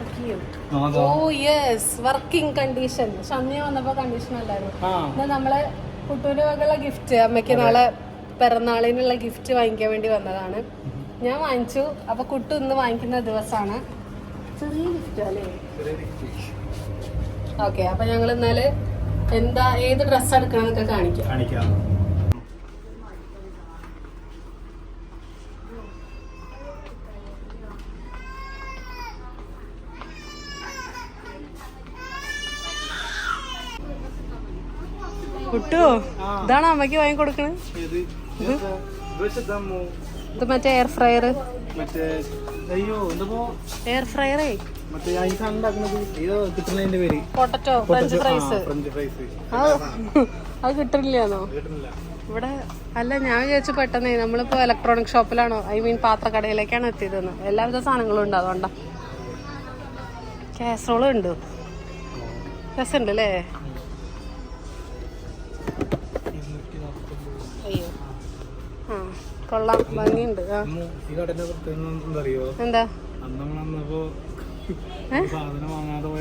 Work ചെയ്യും. Oh yes working condition അന്ന് വന്നപ്പോ കണ്ടീഷൻ അല്ലായിരുന്നു. നമ്മളെ കുട്ടൂര് വകയുള്ള ഗിഫ്റ്റ് അമ്മയ്ക്ക് നാളെ പിറന്നാളിനുള്ള ഗിഫ്റ്റ് വാങ്ങിക്കാൻ വേണ്ടി വന്നതാണ്. ഞാൻ വാങ്ങിച്ചു. അപ്പൊ കുട്ടു ഇന്ന് വാങ്ങിക്കുന്ന ദിവസമാണ്. ചെറിയ ഗിഫ്റ്റ് അല്ലേ? ഓക്കെ അപ്പൊ ഞങ്ങൾ ഇന്നാൽ എന്താ ഏത് ഡ്രസ്സ് എടുക്കണമെന്നൊക്കെ കാണിക്കാം. കാണിക്കാം കുട്ടു ഇതാണ് അമ്മയ്ക്ക് വാങ്ങി കൊടുക്കണത്. ഇത്? മറ്റേ എയർ ഫ്രയർ എയർ ഫ്രയറേ പൊട്ടറ്റോ ഫ്രഞ്ച് ഫ്രൈസ് അത് കിട്ടില്ലാന്നോ ഇവിടെ അല്ല ഞാൻ വിചാരിച്ചു പെട്ടെന്നേ നമ്മളിപ്പോ ഇലക്ട്രോണിക് ഷോപ്പിലാണോ ഐ മീൻ പാത്രക്കടയിലേക്കാണ് എത്തിയതെന്ന്. എല്ലാവിധ സാധനങ്ങളും ഉണ്ട് അതുകൊണ്ടാ. കാസറോളും ഉണ്ട്. രസമുണ്ട് അല്ലേ?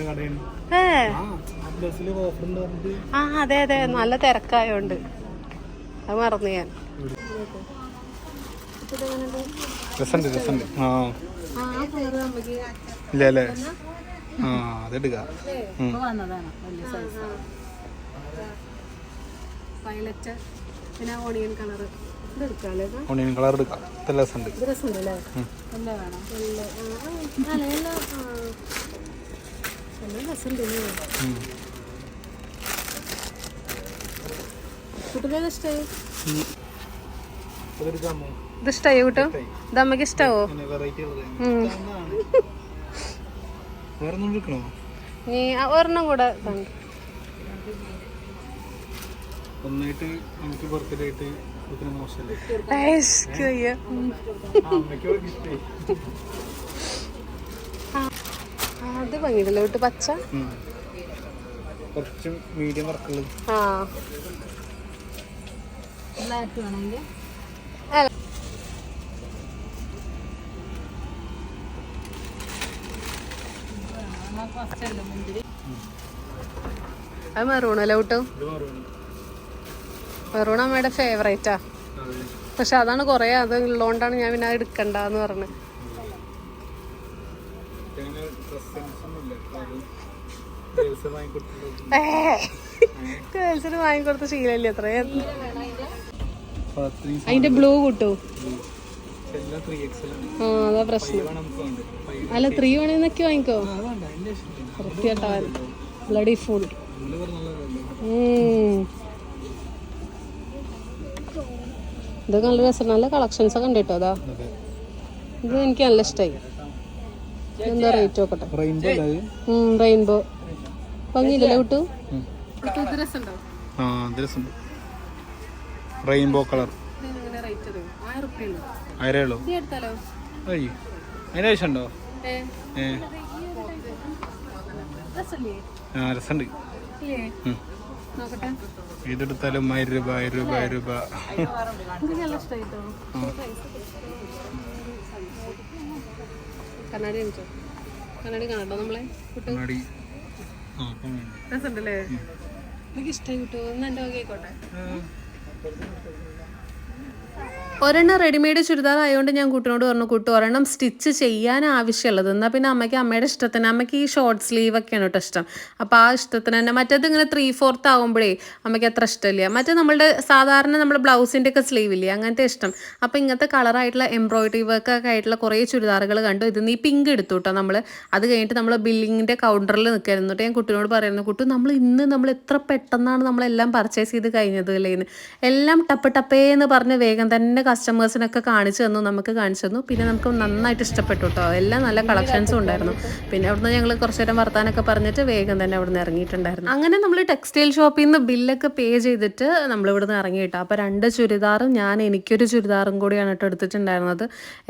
കടയാണ്. ഏ? ആ ആ ബസ്സിൽ ഓഫർ ഉണ്ട് ആ അതെ അതെ. നല്ല തിരക്കായോണ്ട്. അത് മറന്നു ഞാൻ. രസമുണ്ട് രസമുണ്ട് ആ. ആ ഫ്ലവർ നമുക്ക് ഇല്ല അല്ലേ? ആ അതെടുക്കാം. പിന്നെ ഓണിയൻ കളർ ഓണിയൻ കളർ എടുക്കാം. ഇത് രസമുണ്ട് ഇത് ഇഷ്ടമായി കൂട്ടോ? അമ്മയ്ക്ക് ഇഷ്ടാവോ? നീ ഒരെണ്ണം കൂടെ കണ്ടു ഒന്നായിട്ട് നമുക്ക് ബർത്ത്ഡേ ആയിട്ട് കൊടുക്കുന്ന മോശമല്ലേ? അത് ഭംഗിയില്ല വിട്ട് പച്ച? കുറച്ചും മീഡിയം വർക്കുള്ളത് ആ. അത് മെറൂൺ കേട്ടോ? മെറൂൺ അമ്മയുടെ ഫേവറേറ്റാ പക്ഷെ അതാണ് കുറേ അത് ഉള്ളതുകൊണ്ടാണ് ഞാൻ പിന്നെ അത് എടുക്കണ്ടെന്ന് പറഞ്ഞത് ഗേൾസിന് വാങ്ങിക്കൊടുത്ത ശീലല്ലേ അത്ര അതിന്റെ ബ്ലൂ കിട്ടൂ അതാ പ്രശ്നം അല്ല ത്രീ വേണമെന്നൊക്കെ വാങ്ങിക്കോ വൃത്തിയാട്ടാ ബ്ലഡി ഫുൾ നമ്മൾ പറഞ്ഞല്ലോ ഇതൊക്കെ നല്ല രസം നല്ല കളക്ഷൻസ് കണ്ടിട്ടോ ഉണ്ട് കേട്ടോ അതാ. ഇത് എനിക്ക് നല്ല ഇഷ്ടമായി എന്താ റേറ്റ് നോക്കട്ടെ? റെയിൻബോ ഭംഗിയില്ലല്ലേ. ഇത് ഇത് രസമുണ്ട്. റെയിൻബോ കളർ ഇതിനെങ്ങനെ റേറ്റ് തരും ആയിരം റുപ്യ ഉള്ളൂ. ആയിരേ ഉള്ളൂ? നീ എടുത്താലോ? അയ്യ അതിന് ആവശ്യമുണ്ടോ? ആ രസമുണ്ട്. നോക്കട്ടെ. ഇതെടുത്താലും ആയിരം രൂപ ആയിരം രൂപ ആയിരം രൂപ. കണ്ണാടി കണ്ണാടി കാണട്ടോ നമ്മളെ? കണ്ണാടി. രസമുണ്ടല്ലേ? എനിക്ക് ഇഷ്ടമായി കിട്ടുമോ എന്നാ എന്റെ വക ആയിക്കോട്ടെ ഒരെണ്ണം റെഡിമെയ്ഡ് ചുരിദാർ ആയതുകൊണ്ട് ഞാൻ കുട്ടിനോട് പറഞ്ഞു കുട്ടി ഒരെണ്ണം സ്റ്റിച്ച് ചെയ്യാൻ ആവശ്യമുള്ളത് എന്നാൽ പിന്നെ അമ്മയ്ക്ക് അമ്മയുടെ ഇഷ്ടത്തിന്. അമ്മയ്ക്ക് ഈ ഷോർട്ട് സ്ലീവ് ഒക്കെയാണ് കേട്ടോ ഇഷ്ടം. അപ്പോൾ ആ ഇഷ്ടത്തിന് തന്നെ. മറ്റേത് ഇങ്ങനെ ത്രീ ഫോർത്ത് ആകുമ്പോഴേ അമ്മയ്ക്ക് അത്ര ഇഷ്ടമില്ല. മറ്റേ നമ്മളുടെ സാധാരണ നമ്മൾ ബ്ലൗസിന്റെ ഒക്കെ സ്ലീവ് ഇല്ലേ അങ്ങനത്തെ ഇഷ്ടം. അപ്പോൾ ഇങ്ങനത്തെ കളറായിട്ടുള്ള എംബ്രോയിഡറി വർക്ക് ഒക്കെ ആയിട്ടുള്ള കുറേ ചുരിദാറുകൾ കണ്ടു. ഇത് നീ പിങ്ക് എടുത്തു കേട്ടോ നമ്മൾ അത് കഴിഞ്ഞിട്ട് നമ്മൾ ബില്ലിങ്ങിന്റെ കൗണ്ടറിൽ നിൽക്കായിരുന്നു ഞാൻ കുട്ടിനോട് പറയുന്നു കുട്ടി നമ്മൾ ഇന്ന് നമ്മൾ എത്ര പെട്ടെന്നാണ് നമ്മളെല്ലാം പർച്ചേസ് ചെയ്ത് കഴിഞ്ഞത് അല്ലേ എല്ലാം ടപ്പ് ടപ്പേ എന്ന് പറഞ്ഞ് വേഗം തന്നെ കസ്റ്റമേഴ്സിനൊക്കെ കാണിച്ചു തന്നു നമുക്ക് കാണിച്ചു തന്നു. പിന്നെ നമുക്ക് നന്നായിട്ട് ഇഷ്ടപ്പെട്ടു കേട്ടോ എല്ലാം നല്ല കളക്ഷൻസും ഉണ്ടായിരുന്നു. പിന്നെ അവിടുന്ന് ഞങ്ങൾ കുറച്ചു നേരം വർത്താനൊക്കെ പറഞ്ഞിട്ട് വേഗം തന്നെ അവിടുന്ന് ഇറങ്ങിയിട്ടുണ്ടായിരുന്നു. അങ്ങനെ നമ്മൾ ടെക്സ്റ്റൈൽ ഷോപ്പിൽ നിന്ന് ബില്ലൊക്കെ പേ ചെയ്തിട്ട് നമ്മൾ ഇവിടുന്ന് ഇറങ്ങി കേട്ടോ അപ്പോൾ രണ്ട് ചുരിദാറും ഞാൻ എനിക്കൊരു ചുരിദാറും കൂടിയാണ് കേട്ടോ എടുത്തിട്ടുണ്ടായിരുന്നത്.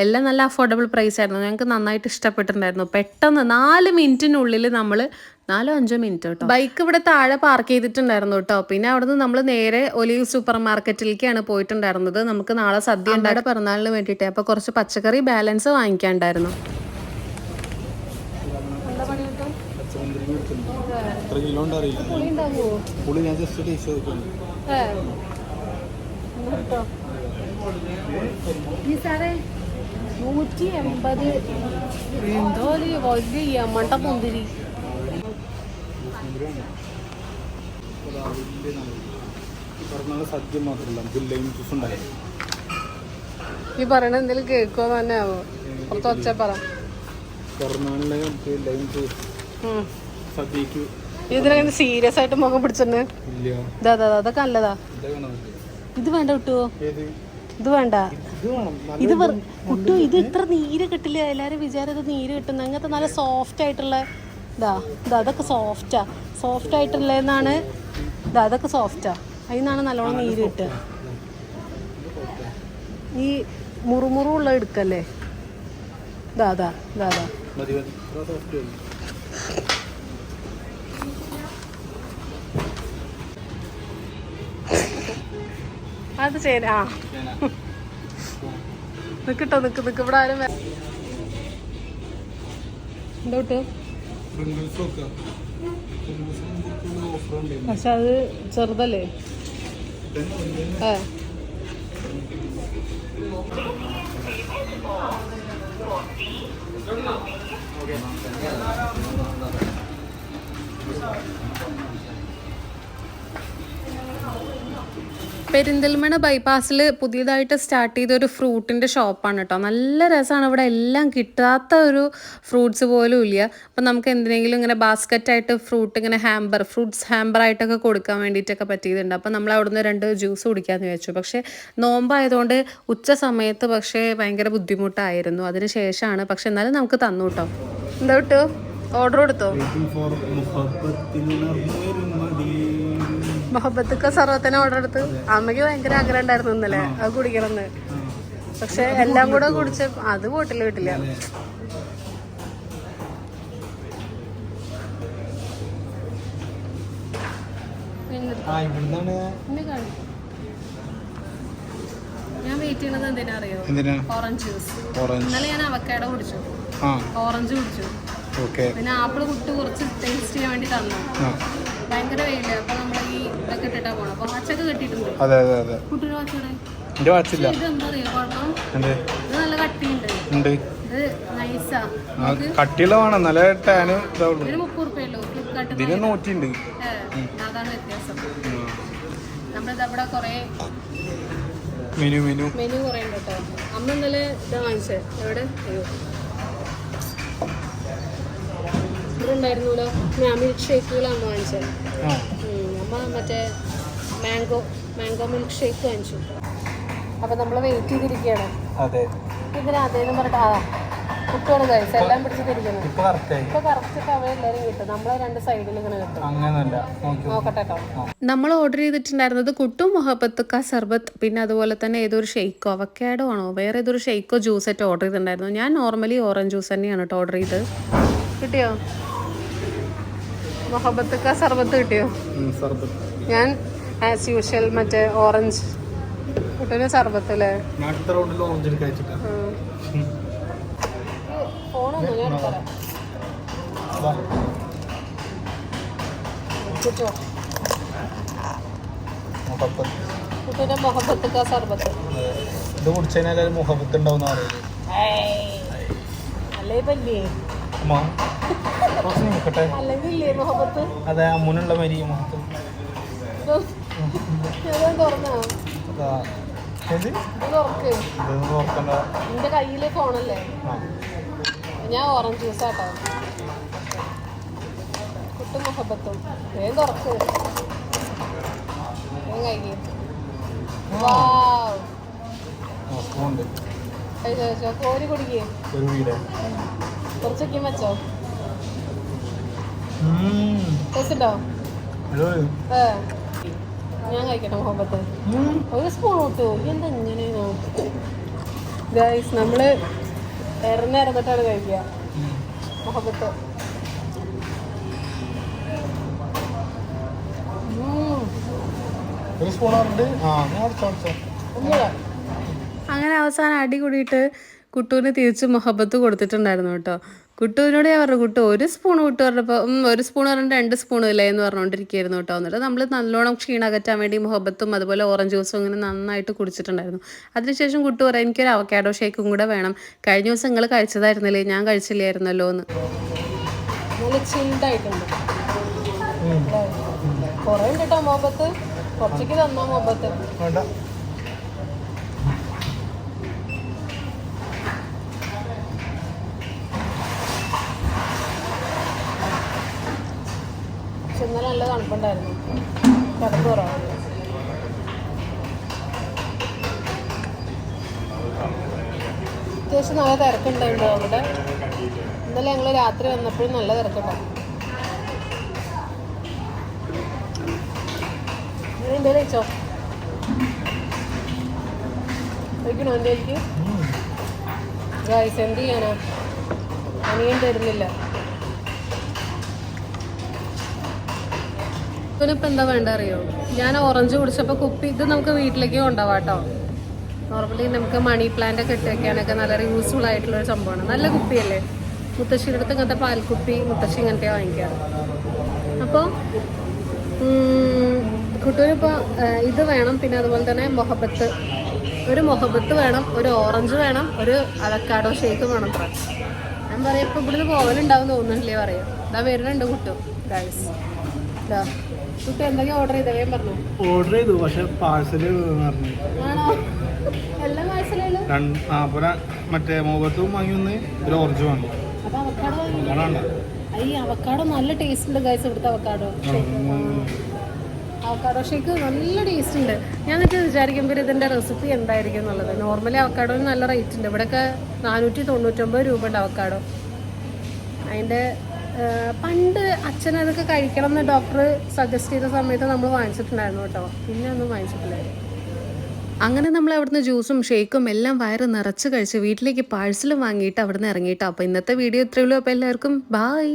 എല്ലാം നല്ല അഫോർഡബിൾ പ്രൈസ് ആയിരുന്നു. ഞങ്ങൾക്ക് നന്നായിട്ട് ഇഷ്ടപ്പെട്ടിട്ടുണ്ടായിരുന്നു. പെട്ടെന്ന് നാല് മിനിറ്റിനുള്ളിൽ നമ്മൾ നാലോ അഞ്ചോ മിനിറ്റ് കേട്ടോ ബൈക്ക് ഇവിടെ താഴെ പാർക്ക് ചെയ്തിട്ടുണ്ടായിരുന്നു കേട്ടോ. പിന്നെ അവിടുന്ന് നമ്മൾ നേരെ ഒലിവ് സൂപ്പർ മാർക്കറ്റിലേക്കാണ് പോയിട്ടുണ്ടായിരുന്നത്. നമുക്ക് നാളെ സദ്യ ഉണ്ടായിട്ട് പിറന്നാളിന് വേണ്ടിയിട്ട്. അപ്പോൾ കുറച്ച് പച്ചക്കറി ബാലൻസ് വാങ്ങിക്കാണ്ടായിരുന്നു നൂറ്റി എൺപത്. എന്തോ ഒരു വലിയ മണ്ടപ്പൊന്തിരി മുന്തിരി. ഈ പറയണ എന്തെങ്കിലും കേൾക്കോ തന്നെ ആവോ? കുറച്ച് ഒച്ച പറ. സീരിയസ് ആയിട്ട് മുഖം പിടിച്ചിട്ടുണ്ട് അതൊക്കെ നല്ലതാ ഇതാ വേണം ഇത് വേണ്ട കിട്ടുമോ ഏത് ഇത് വേണ്ട. ഇത് വേണം ഇത് കുട്ടു ഇത് ഇത്ര നീര് കിട്ടില്ല? എല്ലാരും വിചാരം ഇത് നീര് കിട്ടുന്ന. അങ്ങനത്തെ നല്ല സോഫ്റ്റ് ആയിട്ടുള്ള ഇതാ ഇതാ അതൊക്കെ സോഫ്റ്റാ സോഫ്റ്റ് ആയിട്ടുള്ളതെന്നാണ് ഇതാ അതൊക്കെ സോഫ്റ്റാ അതിനാണ് നല്ലോണം നീര് കിട്ടുക. ഈ മുറുമുറു ഉള്ള എടുക്കല്ലേ ഇതാ അതാ ഇതാ അതാ. അത് ചേരാ. നിക്കട്ടോ നിക്ക് നിക്ക് ഇവിടെ ആരും വര- പക്ഷെ അത് ചെറുതല്ലേ? ഏ പെരിന്തൽമണ്ണ ബൈപ്പാസിൽ പുതിയതായിട്ട് സ്റ്റാർട്ട് ചെയ്ത ഒരു ഫ്രൂട്ടിന്റെ ഷോപ്പാണ് കേട്ടോ നല്ല രസമാണ് ഇവിടെ എല്ലാം കിട്ടാത്ത ഒരു ഫ്രൂട്ട്സ് പോലും ഇല്ല. അപ്പം നമുക്ക് എന്തിനെങ്കിലും ഇങ്ങനെ ബാസ്ക്കറ്റായിട്ട് ഫ്രൂട്ട് ഇങ്ങനെ ഹാമ്പർ ഫ്രൂട്ട്സ് ഹാമ്പർ ആയിട്ടൊക്കെ കൊടുക്കാൻ വേണ്ടിയിട്ടൊക്കെ പറ്റിയതുണ്ട് അപ്പം നമ്മൾ അവിടുന്ന് രണ്ട് ജ്യൂസ് കുടിക്കാമെന്ന് വെച്ചു പക്ഷേ നോമ്പായതുകൊണ്ട് ഉച്ച സമയത്ത് പക്ഷേ ഭയങ്കര ബുദ്ധിമുട്ടായിരുന്നു. അതിന് ശേഷമാണ് പക്ഷെ എന്നാലും നമുക്ക് തന്നു കേട്ടോ എന്താ കിട്ടോ ഓർഡർ കൊടുത്തോ? മൊഹബത്തൊക്കെ സർവത്തിന് ഓർഡർ എടുത്ത് അമ്മയ്ക്ക് ഭയങ്കര ആഗ്രഹം ഉണ്ടായിരുന്നു ഇന്നലെ. അത് കുടിക്കണമെന്ന്. പക്ഷെ എല്ലാം കൂടെ കുടിച്ച് അത് വീട്ടിൽ? ആ ഇവിടുന്നാണ് ഞാൻ വെയിറ്റ് ചെയ്യണത് എന്തിനാ അറിയോ? എന്തിനാ? ഓറഞ്ച് ജ്യൂസ് ഓറഞ്ച് ഇന്നലെ ഞാൻ അവക്കാടോ കുടിച്ചു. ആ. ഓറഞ്ച് കുടിച്ചു. ഓക്കെ പിന്നെ ആപ്പിൾ കുട്ടി കുറച്ച് ടേസ്റ്റ് ചെയ്യാൻ വേണ്ടി തന്നു. ഭയങ്കര വെയിൽ. അപ്പൊ ഇട്ടിട്ടാ പോണം. അപ്പൊ വാച്ചൊക്കെ കെട്ടിയിട്ടുണ്ട്. അതെ അതെ അതെ. കുട്ടിയുടെ വാച്ചോടെ എന്റെ വാച്ചില്ല. നല്ല കട്ടിയുണ്ട്. ഉണ്ട് കട്ടിയുള്ള വേണം. നല്ല ടാന് ഇതിന് നോറ്റിണ്ട് അതാണ് വ്യത്യാസം. നമ്മളിത് അവിടെ കുറേ മെനു മെനു. മെനു കുറേ ഉണ്ട് കേട്ടോ. അമ്മ ഇന്നലെ ഇതാ വാങ്ങിച്ചേ. എവിടെ? ഇവിടെ ഉണ്ടായിരുന്നല്ലോ. ഞാൻ മിൽക്ക് ഷേക്കുകളാണ് വാങ്ങിച്ചത് അമ്മ മറ്റേ മാംഗോ മാംഗോ മിൽക്ക് ഷേക്ക് വാങ്ങിച്ചു അപ്പൊ നമ്മൾ വെയിറ്റ് ചെയ്തിരിക്കുകയാണ്. അതെ. അതേന്ന് പറഞ്ഞിട്ട് ആ കുട്ടിയാണ് എല്ലാം പിടിച്ചിട്ടിരിക്കുന്നത് ഇപ്പൊ കറക്റ്റ് കിട്ടും. നമ്മളെ രണ്ട് സൈഡിൽ ഇങ്ങനെ കിട്ടും. അങ്ങനല്ല നോക്കി നോക്കട്ടെ കേട്ടോ. നമ്മൾ ഓർഡർ ചെയ്തിട്ടുണ്ടായിരുന്നത് കുട്ടും മൊഹബത്ത് ക സർബത്ത് പിന്നെ അതുപോലെ തന്നെ ഏതൊരു ഷെയ്ക്കോ അവക്കാഡോ ആണോ വേറെ ഏതൊരു ഷെയ്ക്കോ ജ്യൂസ് ആയിട്ട് ഓർഡർ ചെയ്തിട്ടുണ്ടായിരുന്നു. ഞാൻ നോർമലി ഓറഞ്ച് ജ്യൂസ് തന്നെയാണ് കേട്ടോ ഓർഡർ ചെയ്തത്. കിട്ടിയോ? മൊഹബത്ത് ക സർബത്ത് കിട്ടിയോ? ഞാൻ ആസ് യൂഷ്വൽ മറ്റേ ഓറഞ്ച് കുട്ടിന് സർബത്ത് അല്ലേ ഫോണൊന്നും ഞാൻ. കിട്ടുമോ കുട്ടീന്റെ മൊഹബത്ത്. സർബത്ത്. ഇത് കുടിച്ചു കഴിഞ്ഞാൽ ഒരു മുഹബത്ത് ഉണ്ടാവും അമ്മ കുറച്ച് നിൽക്കട്ടെ അതെ അമ്മുനുള്ള മരി മുഖത്ത്. ഞാൻ കയ്യിലെ ഫോണല്ലേ ഓറഞ്ച് ജ്യൂസ് ആട്ടോ കുട്ടും മൊഹബത്തും വേഗം തുറക്ക്. വേഗം കോരി കുടിക്കേ. കുറച്ചൊക്കെ വെച്ചോ ഉം. ടേസ്റ്റ് ഉണ്ടോ ഹലോ ഏ ഞാൻ കഴിക്കട്ടെ മുഹബത്ത്. ഒരു സ്പൂൺ എന്താ ഇങ്ങനെ ഗൈസ് നമ്മൾ ഇറന്നിറന്നിട്ടാണ് കഴിക്കുക. മുഹബത്ത്. അങ്ങനെ അവസാനം അടി കൂടിയിട്ട് കുട്ടൂന് തിരിച്ച് മുഹബത്ത് കൊടുത്തിട്ടുണ്ടായിരുന്നു കേട്ടോ. കുട്ടുവിനോട് ഞാൻ പറഞ്ഞു കുട്ടു ഒരു സ്പൂൺ കുട്ടു പറഞ്ഞപ്പോൾ ഒരു സ്പൂൺ പറഞ്ഞിട്ട് രണ്ട് സ്പൂൺ ഇല്ലേ എന്ന് പറഞ്ഞുകൊണ്ടിരിക്കുകയായിരുന്നു കേട്ടോ. എന്നിട്ട് നമ്മൾ നല്ലോണം ക്ഷീണം അകറ്റാൻ വേണ്ടി മുഹബത്തും അതുപോലെ ഓറഞ്ച് ജ്യൂസും ഇങ്ങനെ നന്നായിട്ട് കുടിച്ചിട്ടുണ്ടായിരുന്നു. അതിനുശേഷം കുട്ടു പറയാം എനിക്കൊരു അവക്കാഡോ ഷേക്കും കൂടെ വേണം. കഴിഞ്ഞ ദിവസം നിങ്ങൾ കഴിച്ചതായിരുന്നില്ലേ? ഞാൻ കഴിച്ചില്ലായിരുന്നല്ലോ എന്ന്. നല്ല ചിൽഡായിട്ടുണ്ട് കുറേ കേട്ടോ മുഹബത്ത്. കുറച്ചേക്ക് തന്നോ മുഹബത്ത്. നല്ല തണുപ്പുണ്ടായിരുന്നു. കിടപ്പ് കുറവാണ്. അത്യാവശ്യം നല്ല തിരക്കുണ്ടായിരുന്നു അവിടെ. ഇന്നലെ ഞങ്ങൾ രാത്രി വന്നപ്പോഴും നല്ല തിരക്കുണ്ടാവും എന്തേ കഴിച്ചോ? കഴിക്കണോ ഗൈസ് എന്ത് ചെയ്യാനാ? അനിയൻ തരുന്നില്ല. ഇവനിപ്പോൾ എന്താ വേണ്ട അറിയോ ഞാൻ ഓറഞ്ച് കുടിച്ചപ്പോൾ കുപ്പി ഇത് നമുക്ക് വീട്ടിലേക്ക് കൊണ്ടുപോകാം കേട്ടോ നോർമലി നമുക്ക് മണി പ്ലാന്റ് ഒക്കെ ഇട്ട് വെക്കാനൊക്കെ നല്ല യൂസ്ഫുൾ ആയിട്ടുള്ള ഒരു സംഭവമാണ്. നല്ല കുപ്പിയല്ലേ? മുത്തശ്ശിയുടെ അടുത്ത് ഇങ്ങനത്തെ പാൽക്കുപ്പി മുത്തശ്ശി ഇങ്ങനത്തെ വാങ്ങിക്കാറ് അപ്പോൾ കുട്ടൂരിപ്പോൾ ഇത് വേണം പിന്നെ അതുപോലെ തന്നെ മൊഹബത്ത്. ഒരു മൊഹബത്ത് വേണം ഒരു ഓറഞ്ച് വേണം ഒരു അവക്കാഡോ ഷേക്ക് വേണം. ഞാൻ പറയാം ഇപ്പോൾ ഇവിടുന്ന് പോകലുണ്ടാവും തോന്നുന്നില്ലേ പറയാം. ഇതാ വരുന്നുണ്ട് കുട്ടു. ഗൈസ് എന്തൊക്കെയാ ഓർഡർ ചെയ്തേ? വേഗം പറഞ്ഞു. ഓർഡർ ചെയ്തു പക്ഷെ പാഴ്സൽ പറഞ്ഞു. ആണോ? എല്ലാം മറ്റേ മോബത്തും വാങ്ങി ഒന്ന് ഒരു ഓറഞ്ച് വാങ്ങി. അപ്പൊ അവക്കാടോ വാങ്ങി. അതാണ് ഈ അവക്കാടോ നല്ല ടേസ്റ്റ് ഉണ്ട് ഗൈസ് ഇവിടുത്തെ അവക്കാടോ അവക്കാടോ ഷേക്ക് നല്ല ടേസ്റ്റ് ഉണ്ട്. ഞാൻ വെച്ചാൽ വിചാരിക്കുമ്പോൾ ഇതിന്റെ റെസിപ്പി എന്തായിരിക്കും എന്നുള്ളത്. നോർമലി അവക്കാഡോന് നല്ല റേറ്റ് ഉണ്ട്. ഇവിടെയൊക്കെ നാനൂറ്റി തൊണ്ണൂറ്റൊമ്പത് രൂപ ഉണ്ട് അവക്കാഡോ അതിന്റെ പണ്ട് അച്ഛൻ അതൊക്കെ കഴിക്കണം എന്ന് ഡോക്ടർ സജസ്റ്റ് ചെയ്ത സമയത്ത് നമ്മൾ വാങ്ങിച്ചിട്ടുണ്ടായിരുന്നു കേട്ടോ. പിന്നെ ഒന്നും വാങ്ങിച്ചിട്ടില്ലായിരുന്നു. അങ്ങനെ നമ്മൾ അവിടുന്ന് ജ്യൂസും ഷേക്കും എല്ലാം വയറ് നിറച്ച് കഴിച്ച് വീട്ടിലേക്ക് പാഴ്സലും വാങ്ങിയിട്ട് അവിടുന്ന് ഇറങ്ങിയിട്ടോ. അപ്പോൾ ഇന്നത്തെ വീഡിയോ ഇത്രയുള്ളൂ അപ്പോൾ എല്ലാവർക്കും ബായ്